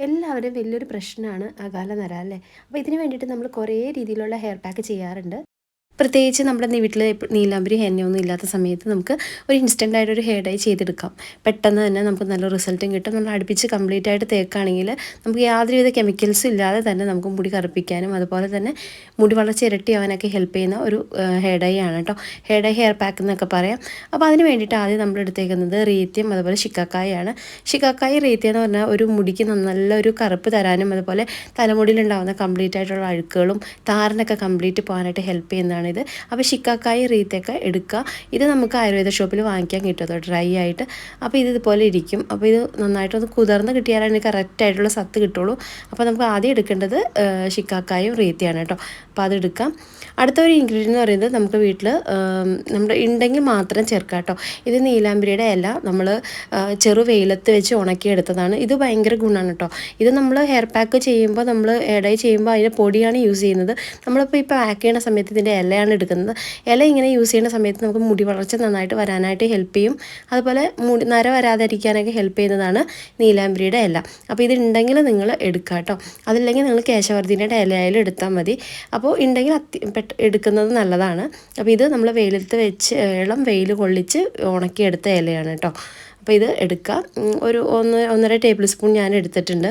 എല്ലാവരും വലിയൊരു പ്രശ്നമാണ് അകാല നര അല്ലേ? അപ്പോൾ ഇതിന് വേണ്ടിയിട്ട് നമ്മൾ കുറേ രീതിയിലുള്ള ഹെയർ പാക്ക് ചെയ്യാറുണ്ട്. പ്രത്യേകിച്ച് നമ്മുടെ വീട്ടിൽ നീലാമ്പരി എണ്ണയൊന്നും ഇല്ലാത്ത സമയത്ത് നമുക്ക് ഒരു ഇൻസ്റ്റന്റ് ആയിട്ട് ഒരു ഹെയർ ഡൈ ചെയ്തെടുക്കാം. പെട്ടെന്ന് തന്നെ നമുക്ക് നല്ല റിസൾട്ടും കിട്ടും. നമ്മൾ അടുപ്പിച്ച് കംപ്ലീറ്റ് ആയിട്ട് തേക്കാണെങ്കിൽ നമുക്ക് യാതൊരുവിധ കെമിക്കൽസും ഇല്ലാതെ തന്നെ നമുക്ക് മുടി കറുപ്പിക്കാനും അതുപോലെ തന്നെ മുടി വളർച്ച ഇരട്ടി ഇരട്ടിയാവാനൊക്കെ ഹെൽപ്പ് ചെയ്യുന്ന ഒരു ഹെയർ ഡൈ ആണ് കേട്ടോ. ഹെയർ ഡൈ ഹെയർ പാക്ക് എന്നൊക്കെ പറയാം. അപ്പോൾ അതിന് വേണ്ടിയിട്ട് ആദ്യം നമ്മൾ എടുത്തേക്കുന്നത് റീത്യം അതുപോലെ ശിക്കാക്കായാണ്. ശിക്കാക്കായ റീത്യം എന്ന് പറഞ്ഞാൽ ഒരു മുടിക്ക് നല്ലൊരു കറുപ്പ് തരാനും അതുപോലെ തലമുടിയിലുണ്ടാകുന്ന കംപ്ലീറ്റ് ആയിട്ടുള്ള അഴുക്കുകളും താരനൊക്കെ കംപ്ലീറ്റ് പോകാനായിട്ട് ഹെൽപ്പ് ചെയ്യുന്നതാണ് ഇത്. അപ്പോൾ ഷിക്കാക്കായി റീത്തൊക്കെ എടുക്കുക ഇത് നമുക്ക് ആയുർവേദ ഷോപ്പിൽ വാങ്ങിക്കാൻ കിട്ടുമല്ലോ ഡ്രൈ ആയിട്ട്. അപ്പോൾ ഇത് ഇതുപോലെ ഇരിക്കും. അപ്പോൾ ഇത് നന്നായിട്ടൊന്ന് കുതിർന്ന് കിട്ടിയാലാണ് കറക്റ്റായിട്ടുള്ള സത്ത് കിട്ടുള്ളൂ. അപ്പോൾ നമുക്ക് ആദ്യം എടുക്കേണ്ടത് ഷിക്കാക്കായും റീത്തിയാണ് കേട്ടോ. അപ്പോൾ അത് എടുക്കാം. അടുത്ത ഒരു ഇൻഗ്രീഡിയൻ എന്ന് പറയുന്നത് നമുക്ക് വീട്ടിൽ നമ്മുടെ ഉണ്ടെങ്കിൽ മാത്രം ചേർക്കാം കേട്ടോ. ഇത് നീലാമ്പരിയുടെ ഇല നമ്മൾ ചെറു വെയിലത്ത് വെച്ച് ഉണക്കിയെടുത്തതാണ്. ഇത് ഭയങ്കര ഗുണമാണ് കേട്ടോ. ഇത് നമ്മൾ ഹെയർ പാക്ക് ചെയ്യുമ്പോൾ നമ്മൾ എടൈ ചെയ്യുമ്പോൾ അതിന്റെ പൊടിയാണ് യൂസ് ചെയ്യുന്നത്. നമ്മളിപ്പോൾ ഈ പാക്ക് ചെയ്യുന്ന സമയത്ത് ഇതിന്റെ ഇലയാണ് എടുക്കുന്നത്. ഇല ഇങ്ങനെ യൂസ് ചെയ്യുന്ന സമയത്ത് നമുക്ക് മുടി വളർച്ച നന്നായിട്ട് വരാനായിട്ട് ഹെൽപ്പ് ചെയ്യും. അതുപോലെ മുടി നര വരാതിരിക്കാനൊക്കെ ഹെൽപ്പ് ചെയ്യുന്നതാണ് നീലാംബരിയുടെ ഇല. അപ്പോൾ ഇതുണ്ടെങ്കിൽ നിങ്ങൾ എടുക്കുക കേട്ടോ അതില്ലെങ്കിൽ നിങ്ങൾ കേശവർദ്ധിനിയുടെ ഇലയായാലും എടുത്താൽ മതി. അപ്പോൾ ഉണ്ടെങ്കിൽ അത്യ എടുക്കുന്നത് നല്ലതാണ്. അപ്പോൾ ഇത് നമ്മൾ വെയിലത്ത് വെച്ച് ഇളം വെയിൽ കൊള്ളിച്ച് ഉണക്കിയെടുത്ത ഇലയാണ് കേട്ടോ അപ്പോൾ ഇത് എടുക്കുക ഒരു ഒന്ന് ഒന്നര ടേബിൾ സ്പൂൺ ഞാൻ എടുത്തിട്ടുണ്ട്.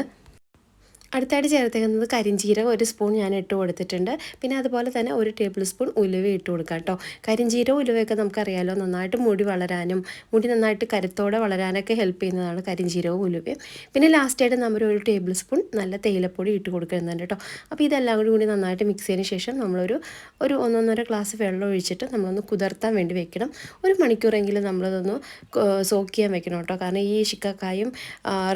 അടുത്തായിട്ട് ചേർത്തേക്കുന്നത് കരിഞ്ചീരകം ഒരു സ്പൂൺ ഞാൻ ഇട്ട് കൊടുത്തിട്ടുണ്ട്. പിന്നെ അതുപോലെ തന്നെ ഒരു ടേബിൾ സ്പൂൺ ഉലുവ ഇട്ട് കൊടുക്കുക കേട്ടോ. കരിഞ്ചീരകം ഉലുവയൊക്കെ നമുക്കറിയാമല്ലോ നന്നായിട്ട് മുടി വളരാനും മുടി നന്നായിട്ട് കരുത്തോടെ വളരാനൊക്കെ ഹെൽപ്പ് ചെയ്യുന്നതാണ് കരിഞ്ചീരകവും ഉലുവയും. പിന്നെ ലാസ്റ്റായിട്ട് നമ്മൾ ഒരു ടേബിൾ സ്പൂൺ നല്ല തേയിലപ്പൊടി ഇട്ട് കൊടുക്കുന്നുണ്ട് കേട്ടോ. അപ്പോൾ ഇതെല്ലാം കൂടി കൂടി നന്നായിട്ട് മിക്സ് ചെയ്തതിന് ശേഷം നമ്മളൊരു ഒരു ഒന്നൊന്നര ഗ്ലാസ് വെള്ളം ഒഴിച്ചിട്ട് നമ്മളൊന്ന് കുതിർത്താൻ വേണ്ടി വെക്കണം. ഒരു മണിക്കൂറെങ്കിലും നമ്മളതൊന്ന് സോക്ക് ചെയ്യാൻ വെക്കണം കേട്ടോ. കാരണം ഈ ശിക്കാക്കായും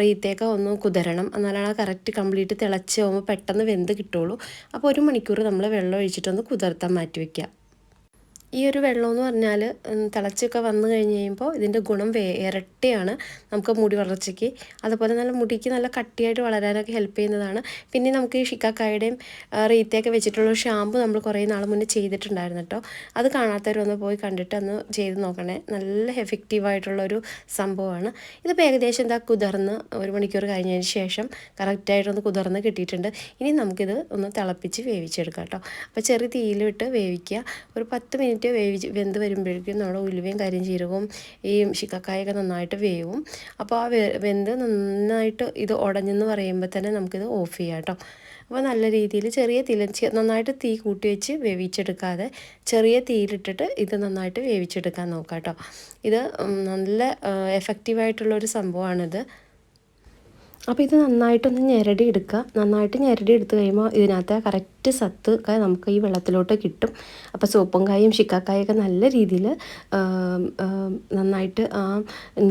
റീത്തേക്ക ഒന്ന് കുതിരണം. എന്നാലാണ് കറക്റ്റ് കംപ്ലീറ്റ് കംപ്ലീറ്റ് തിളച്ച് പോകുമ്പോൾ പെട്ടെന്ന് വെന്ത് കിട്ടുള്ളൂ. അപ്പോൾ ഒരു മണിക്കൂർ നമ്മൾ വെള്ളം ഒഴിച്ചിട്ടൊന്ന് കുതിർത്താൻ മാറ്റി വയ്ക്കുക ഈ ഒരു വെള്ളമെന്ന് പറഞ്ഞാൽ തിളച്ചൊക്കെ വന്നു കഴിഞ്ഞ് കഴിയുമ്പോൾ ഇതിന്റെ ഗുണം ഇരട്ടിയാണ് നമുക്ക് മുടി വളർച്ചയ്ക്ക്. അതുപോലെ നല്ല മുടിക്ക് നല്ല കട്ടിയായിട്ട് വളരാനൊക്കെ ഹെൽപ്പ് ചെയ്യുന്നതാണ്. പിന്നെ നമുക്ക് ഈ ഷിക്കാക്കായുടെയും റീത്തയൊക്കെ വെച്ചിട്ടുള്ള ഷാമ്പു നമ്മൾ കുറേ നാൾ മുന്നേ ചെയ്തിട്ടുണ്ടായിരുന്നു കേട്ടോ അത് കാണാത്തവരൊന്ന് പോയി കണ്ടിട്ട് ഒന്ന് ചെയ്ത് നോക്കണേ. നല്ല എഫക്റ്റീവായിട്ടുള്ളൊരു സംഭവമാണ്. ഇതിപ്പോൾ ഏകദേശം എന്താ കുതിർന്ന് ഒരു മണിക്കൂർ കഴിഞ്ഞതിന് ശേഷം കറക്റ്റായിട്ടൊന്ന് കുതിർന്ന് കിട്ടിയിട്ടുണ്ട്. ഇനി നമുക്കിത് ഒന്ന് തിളപ്പിച്ച് വേവിച്ചെടുക്കാം കേട്ടോ അപ്പോൾ ചെറിയ തീയിലിട്ട് വേവിക്കുക. ഒരു പത്ത് മിനിറ്റ് മിനിറ്റ് വേവിച്ച് വെന്ത് വരുമ്പോഴേക്കും നമ്മുടെ ഉലുവയും കരിഞ്ചീരകവും ഈ ശിക്കക്കായൊക്കെ നന്നായിട്ട് വേവും. അപ്പോൾ ആ വെന്ത് നന്നായിട്ട് ഇത് ഉടഞ്ഞെന്ന് പറയുമ്പോൾ തന്നെ നമുക്കിത് ഓഫ് ചെയ്യാം കേട്ടോ. അപ്പോൾ നല്ല രീതിയിൽ ചെറിയ തീയിൽ നന്നായിട്ട് തീ കൂട്ടി വെച്ച് വേവിച്ചെടുക്കാതെ ചെറിയ തീയിലിട്ടിട്ട് ഇത് നന്നായിട്ട് വേവിച്ചെടുക്കാൻ നോക്കാം കേട്ടോ. ഇത് നല്ല എഫക്റ്റീവായിട്ടുള്ളൊരു സംഭവമാണിത്. അപ്പോൾ ഇത് നന്നായിട്ടൊന്ന് ഞെരടി എടുക്കുക. നന്നായിട്ട് ഞെരടി എടുത്ത് കഴിയുമ്പോൾ ഇതിനകത്ത് കറക്റ്റ് സത്ത് ഒക്കെ നമുക്ക് ഈ വെള്ളത്തിലോട്ട് കിട്ടും. അപ്പോൾ സോപ്പും കായും ഷിക്കാക്കായൊക്കെ നല്ല രീതിയിൽ നന്നായിട്ട് ആ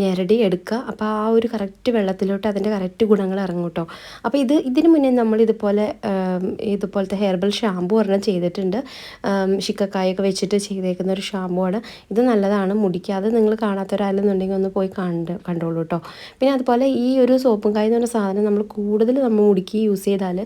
ഞെരടി എടുക്കുക. അപ്പോൾ ആ ഒരു കറക്റ്റ് വെള്ളത്തിലോട്ട് അതിന്റെ കറക്റ്റ് ഗുണങ്ങൾ ഇറങ്ങും കേട്ടോ അപ്പോൾ ഇത് ഇതിന് മുന്നേ നമ്മൾ ഇതുപോലെ ഇതുപോലത്തെ ഹെർബൽ ഷാമ്പു ഒരെണ്ണം ചെയ്തിട്ടുണ്ട്. ഷിക്കക്കായൊക്കെ വെച്ചിട്ട് ചെയ്തേക്കുന്ന ഒരു ഷാമ്പു ആണ്. ഇത് നല്ലതാണ് മുടിക്ക്. അത് നിങ്ങൾ കാണാത്തവരാലെന്നുണ്ടെങ്കിൽ ഒന്ന് പോയി കണ്ട് കണ്ടോളൂ കേട്ടോ പിന്നെ അതുപോലെ ഈ ഒരു സോപ്പും കായ പറഞ്ഞ സാധനം നമ്മൾ കൂടുതൽ നമ്മൾ മുടിക്ക് യൂസ് ചെയ്താൽ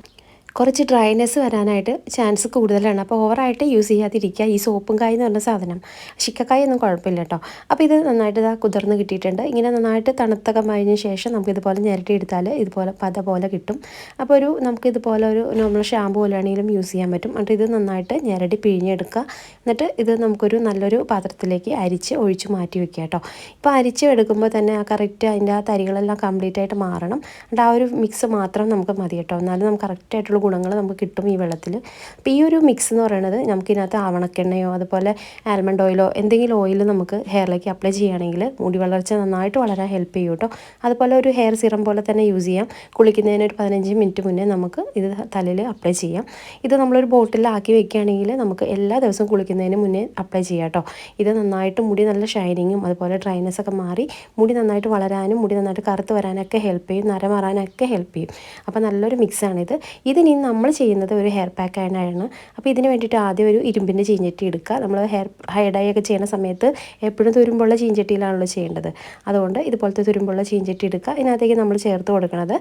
കുറച്ച് ഡ്രൈനെസ് വരാനായിട്ട് ചാൻസ് കൂടുതലാണ്. അപ്പോൾ ഓവറായിട്ട് യൂസ് ചെയ്യാതിരിക്കുക. ഈ സോപ്പും കായ് എന്ന് പറഞ്ഞ സാധനം. ശിക്കക്കായ ഒന്നും കുഴപ്പമില്ല കേട്ടോ. അപ്പോൾ ഇത് നന്നായിട്ട് ഇതാ കുതിർന്ന് കിട്ടിയിട്ടുണ്ട്. ഇങ്ങനെ നന്നായിട്ട് തണുത്തൊക്കെ കഴിഞ്ഞ ശേഷം നമുക്ക് ഇതുപോലെ എടുത്താൽ ഇതുപോലെ പത പോലെ കിട്ടും. അപ്പോൾ ഒരു നമുക്ക് ഇതുപോലെ ഒരു നോർമൽ ഷാമ്പു പോലെയാണെങ്കിലും യൂസ് ചെയ്യാൻ പറ്റും. എന്നിട്ട് ഇത് നന്നായിട്ട് ഞെരടി പിഴിഞ്ഞെടുക്കുക. എന്നിട്ട് ഇത് നമുക്കൊരു നല്ലൊരു പാത്രത്തിലേക്ക് അരിച്ച് ഒഴിച്ച് മാറ്റി വെക്കുക കേട്ടോ. ഇപ്പോൾ അരിച്ച് എടുക്കുമ്പോൾ തന്നെ ആ കറക്റ്റ് അതിന്റെ ആ തരികളെല്ലാം കംപ്ലീറ്റ് ആയിട്ട് മാറണം. എന്നിട്ട് ആ ഒരു മിക്സ് മാത്രം നമുക്ക് മതി കേട്ടോ. എന്നാലും നമുക്ക് കറക്റ്റായിട്ടുള്ള ഗുണങ്ങൾ നമുക്ക് കിട്ടും ഈ വെള്ളത്തിൽ. അപ്പോൾ ഈ ഒരു മിക്സ് എന്ന് പറയുന്നത് നമുക്കിതിനകത്ത് ആവണക്കെണ്ണയോ അതുപോലെ ആൽമണ്ട് ഓയിലോ എന്തെങ്കിലും ഓയിൽ നമുക്ക് ഹെയറിലേക്ക് അപ്ലൈ ചെയ്യുകയാണെങ്കിൽ മുടി വളർച്ച നന്നായിട്ട് വളരാൻ ഹെൽപ്പ് ചെയ്യും കേട്ടോ. അതുപോലെ ഒരു ഹെയർ സിറം പോലെ തന്നെ യൂസ് ചെയ്യാം. കുളിക്കുന്നതിന് ഒരു പതിനഞ്ച് മിനിറ്റ് മുന്നേ നമുക്ക് ഇത് തലയിൽ അപ്ലൈ ചെയ്യാം. ഇത് നമ്മളൊരു ബോട്ടിലാക്കി വെക്കുകയാണെങ്കിൽ നമുക്ക് എല്ലാ ദിവസവും കുളിക്കുന്നതിന് മുന്നേ അപ്ലൈ ചെയ്യാം കേട്ടോ. ഇത് നന്നായിട്ട് മുടി നല്ല ഷൈനിങ്ങും അതുപോലെ ഡ്രൈനെസ് ഒക്കെ മാറി മുടി നന്നായിട്ട് വളരാനും മുടി നന്നായിട്ട് കറുത്ത് വരാനൊക്കെ ഹെൽപ്പ് ചെയ്യും നര മാറാനൊക്കെ ഹെൽപ്പ് ചെയ്യും. അപ്പോൾ നല്ലൊരു മിക്സാണിത് ഇതിനി നമ്മൾ ചെയ്യുന്നത് ഒരു ഹെയർ പാക്ക് ആണ് അപ്പോൾ ഇതിന് വേണ്ടിയിട്ട് ആദ്യം ഒരു ഇരുമ്പിന്റെ ചീഞ്ചട്ടി എടുക്കുക. നമ്മൾ ഹെയർ ഹെയർ ഡൈ ഒക്കെ ചെയ്യുന്ന സമയത്ത് എപ്പോഴും തുരുമ്പുള്ള ചീഞ്ചട്ടിയിലാണല്ലോ ചെയ്യേണ്ടത്. അതുകൊണ്ട് ഇതുപോലത്തെ തുരുമ്പുള്ള ചീഞ്ചട്ടി എടുക്കുക. ഇതിനകത്തേക്ക് നമ്മൾ ചേർത്ത് കൊടുക്കുന്നത്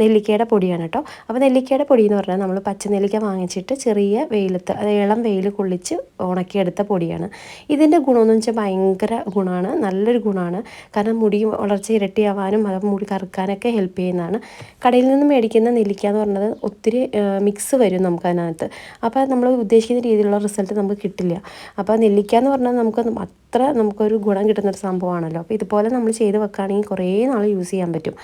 നെല്ലിക്കയുടെ പൊടിയാണ് കേട്ടോ. അപ്പോൾ നെല്ലിക്കയുടെ പൊടി എന്ന് പറഞ്ഞാൽ നമ്മൾ പച്ച നെല്ലിക്ക വാങ്ങിച്ചിട്ട് ചെറിയ വെയിലത്ത് അത് ഇളം വെയിൽ കൊള്ളിച്ച് ഉണക്കിയെടുത്ത പൊടിയാണ്. ഇതിന്റെ ഗുണമെന്ന് വെച്ചാൽ ഭയങ്കര ഗുണമാണ്. നല്ലൊരു ഗുണമാണ്. കാരണം മുടി വളർച്ച ഇരട്ടിയാവാനും അത് മുടി കറുക്കാനൊക്കെ ഹെൽപ്പ് ചെയ്യുന്നതാണ്. കടയിൽ നിന്ന് മേടിക്കുന്ന നെല്ലിക്ക എന്ന് പറഞ്ഞത് ഒത്തിരി മിക്സ് വരും നമുക്ക് അതിനകത്ത്. അപ്പോൾ നമ്മൾ ഉദ്ദേശിക്കുന്ന രീതിയിലുള്ള റിസൾട്ട് നമുക്ക് കിട്ടില്ല. അപ്പോൾ നെല്ലിക്ക എന്ന് പറഞ്ഞാൽ നമുക്ക് അത്ര നമുക്കൊരു ഗുണം കിട്ടുന്നൊരു സംഭവമാണല്ലോ അപ്പോൾ ഇതുപോലെ നമ്മൾ ചെയ്ത് വെക്കുകയാണെങ്കിൽ കുറേ നാൾ യൂസ് ചെയ്യാൻ പറ്റും.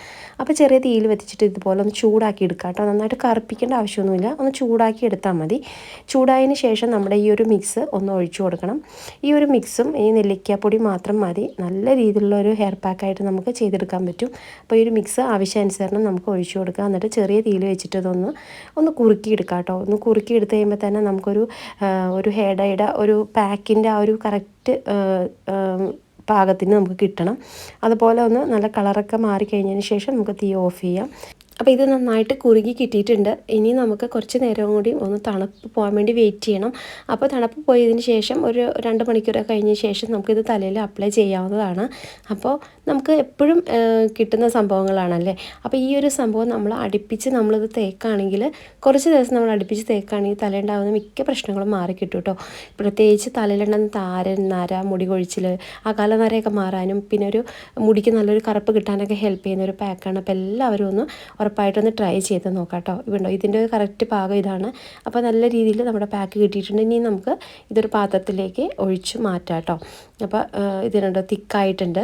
അപ്പോൾ ചെറിയ തീയിൽ വെച്ചിട്ട് ഇതുപോലെ ഒന്ന് ചൂടാക്കി എടുക്കുക കേട്ടോ. നന്നായിട്ട് കറുപ്പിക്കേണ്ട ആവശ്യമൊന്നുമില്ല. ഒന്ന് ചൂടാക്കി എടുത്താൽ മതി. ചൂടായതിന് ശേഷം നമ്മുടെ ഈ ഒരു മിക്സ് ഒന്ന് ഒഴിച്ചു കൊടുക്കണം. ഈ ഒരു മിക്സും ഈ നെല്ലിക്കാപ്പൊടി മാത്രം മതി. നല്ല രീതിയിലുള്ള ഒരു ഹെയർ പാക്കായിട്ട് നമുക്ക് ചെയ്തെടുക്കാൻ പറ്റും. അപ്പോൾ ഈ ഒരു മിക്സ് ആവശ്യാനുസരണം നമുക്ക് ഒഴിച്ചു കൊടുക്കുക എന്നിട്ട് ചെറിയ തീയിൽ വെച്ചിട്ട് ഇതൊന്ന് ഒന്ന് കുറുക്കി എടുക്കാം കേട്ടോ ഒന്ന് കുറുക്കി എടുത്ത് കഴിയുമ്പോൾ തന്നെ നമുക്കൊരു ഒരു ഹെയർ ഡൈയുടെ ഒരു പാക്കിന്റെ ആ ഒരു കറക്റ്റ് പാകത്തിന് നമുക്ക് കിട്ടണം. അതുപോലെ ഒന്ന് നല്ല കളറൊക്കെ മാറിക്കഴിഞ്ഞതിന് ശേഷം നമുക്ക് തീ ഓഫ് ചെയ്യാം. അപ്പോൾ ഇത് നന്നായിട്ട് കുറുകി കിട്ടിയിട്ടുണ്ട്. ഇനി നമുക്ക് കുറച്ച് നേരം കൂടി ഒന്ന് തണുപ്പ് പോകാൻ വേണ്ടി വെയിറ്റ് ചെയ്യണം. അപ്പോൾ തണുപ്പ് പോയതിന് ശേഷം ഒരു രണ്ട് മണിക്കൂറൊക്കെ കഴിഞ്ഞ ശേഷം നമുക്കിത് തലയിൽ അപ്ലൈ ചെയ്യാവുന്നതാണ്. അപ്പോൾ നമുക്ക് എപ്പോഴും കിട്ടുന്ന സംഭവങ്ങളാണല്ലേ? അപ്പോൾ ഈ ഒരു സംഭവം നമ്മൾ അടുപ്പിച്ച് നമ്മളിത് തേക്കാണെങ്കിൽ കുറച്ച് ദിവസം നമ്മൾ അടുപ്പിച്ച് തേക്കാണെങ്കിൽ തലയുണ്ടാകുന്ന മിക്ക പ്രശ്നങ്ങളും മാറി കിട്ടും കേട്ടോ പ്രത്യേകിച്ച് തലയിലുണ്ടെന്ന് താരൻ നര മുടി കൊഴിച്ചിൽ ആ കാലനരയൊക്കെ മാറാനും പിന്നെ ഒരു മുടിക്ക് നല്ലൊരു കറുപ്പ് കിട്ടാനൊക്കെ ഹെൽപ്പ് ചെയ്യുന്ന ഒരു പാക്കാണ് അപ്പോൾ എല്ലാവരും ഒന്ന് ഉറപ്പായിട്ടൊന്ന് ട്രൈ ചെയ്ത് നോക്കാം കേട്ടോ ഇതുണ്ടോ? ഇതിന്റെ ഒരു കറക്റ്റ് പാകം ഇതാണ്. അപ്പോൾ നല്ല രീതിയിൽ നമ്മുടെ പാക്ക് കിട്ടിയിട്ടുണ്ട്. ഇനി നമുക്ക് ഇതൊരു പാത്രത്തിലേക്ക് ഒഴിച്ച് മാറ്റാം കേട്ടോ അപ്പോൾ ഇതിനുണ്ടോ തിക്കായിട്ടുണ്ട്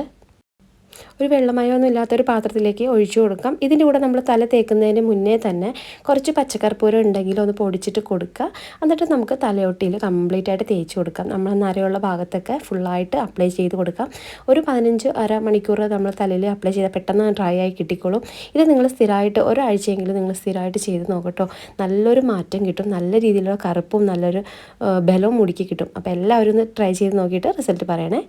ഒരു വെള്ളമയമൊന്നും ഇല്ലാത്തൊരു പാത്രത്തിലേക്ക് ഒഴിച്ചു കൊടുക്കാം. ഇതിന്റെ കൂടെ നമ്മൾ തല തേക്കുന്നതിന് മുന്നേ തന്നെ കുറച്ച് പച്ചക്കർപ്പൂരം ഉണ്ടെങ്കിൽ ഒന്ന് പൊടിച്ചിട്ട് കൊടുക്കുക. എന്നിട്ട് നമുക്ക് തലയൊട്ടിയിൽ കംപ്ലീറ്റ് ആയിട്ട് തേച്ച് കൊടുക്കാം. നമ്മൾ നരയുള്ള ഭാഗത്തൊക്കെ ഫുള്ളായിട്ട് അപ്ലൈ ചെയ്ത് കൊടുക്കാം. ഒരു പതിനഞ്ച് അര മണിക്കൂർ നമ്മൾ തലയിൽ അപ്ലൈ ചെയ്താൽ പെട്ടെന്ന് ഡ്രൈ ആയി കിട്ടിക്കോളും. ഇത് നിങ്ങൾ സ്ഥിരമായിട്ട് ഒരാഴ്ചയെങ്കിലും നിങ്ങൾ സ്ഥിരമായിട്ട് ചെയ്ത് നോക്കട്ടോ നല്ലൊരു മാറ്റം കിട്ടും. നല്ല രീതിയിലുള്ള കറുപ്പും നല്ലൊരു ബലവും മുടിക്ക് കിട്ടും. അപ്പോൾ എല്ലാവരും ഒന്ന് ട്രൈ ചെയ്ത് നോക്കിയിട്ട് റിസൾട്ട് പറയണേ.